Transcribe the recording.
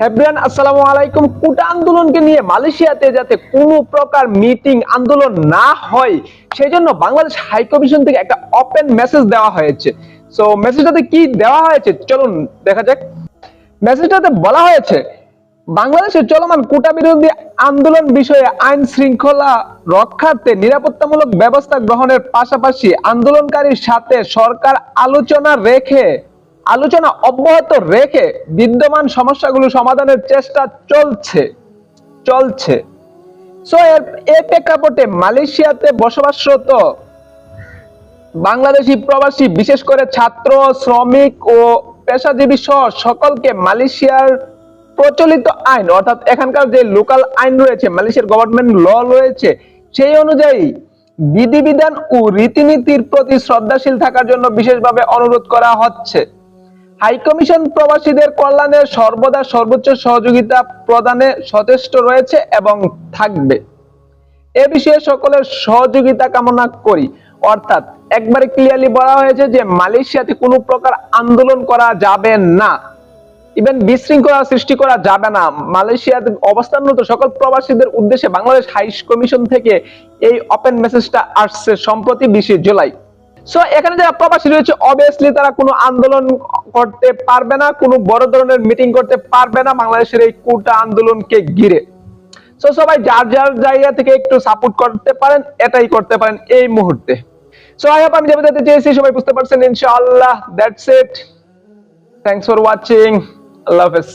হ্যাব্রিয়ান আসসালামু আলাইকুম। কুটা আন্দোলনকে নিয়ে মালয়েশিয়াতে যাতে কোনো প্রকার মিটিং আন্দোলন না হয় সেই জন্য বাংলাদেশ হাই কমিশন থেকে একটা ওপেন মেসেজ দেওয়া হয়েছে। সো মেসেজটাতে কি দেওয়া হয়েছে? চলুন দেখা যাক। মেসেজটাতে বলা হয়েছে, বাংলাদেশের চলমান কোটা বিরোধী আন্দোলন বিষয়ে আইন শৃঙ্খলা রক্ষার্থে নিরাপত্তামূলক ব্যবস্থা গ্রহণের পাশাপাশি আন্দোলনকারীর সাথে সরকার আলোচনা রেখে আলোচনা অব্যাহত রেখে বিদ্যমান সমস্যাগুলো সমাধানের চেষ্টা চলছে চলছে। সো এর এই প্রেক্ষাপটে মালয়েশিয়াতে বসবাসরত বাংলাদেশি প্রবাসী, বিশেষ করে ছাত্র, শ্রমিক ও পেশাজীবী সহ সকলকে মালয়েশিয়ার প্রচলিত আইন, অর্থাৎ এখানকার যে লোকাল আইন রয়েছে, মালয়েশিয়ার গভর্নমেন্ট ল রয়েছে, সেই অনুযায়ী বিধিবিধান ও রীতিনীতির প্রতি শ্রদ্ধাশীল থাকার জন্য বিশেষভাবে অনুরোধ করা হচ্ছে। হাই কমিশন প্রবাসীদের কল্যাণে সর্বদা সর্বোচ্চ সহযোগিতা প্রদানে সচেষ্ট রয়েছে এবং থাকবে। এ বিষয়ে সকলের সহযোগিতা কামনা করি। অর্থাৎ একবারে ক্লিয়ারলি বলা হয়েছে যে মালয়েশিয়াতে কোনো প্রকার আন্দোলন করা যাবে না। ইভেন বিশৃঙ্খলা সৃষ্টি করা যাবে না। মালয়েশিয়াতে অবস্থানরত সকল প্রবাসীদের উদ্দেশ্যে বাংলাদেশ হাই কমিশন থেকে এই ওপেন মেসেজটা আসছে সম্প্রতি বিশে জুলাই। সো এখানে যারা প্রবাসী রয়েছে অবভিয়াসলি তারা কোনো আন্দোলন করতে পারবে না, কোনো বড় ধরনের মিটিং করতে পারবে না বাংলাদেশের এই কোটা আন্দোলনকে ঘিরে। সো সবাই যার যার জায়গা থেকে একটু সাপোর্ট করতে পারেন, এটাই করতে পারেন এই মুহূর্তে। সো আই হোপ আমি যেটা যেতে চেয়েছি, সবাই বুঝতে পারছেন, ইনশাআল্লাহ that's it thanks for watching আল্লাহ হাফেজ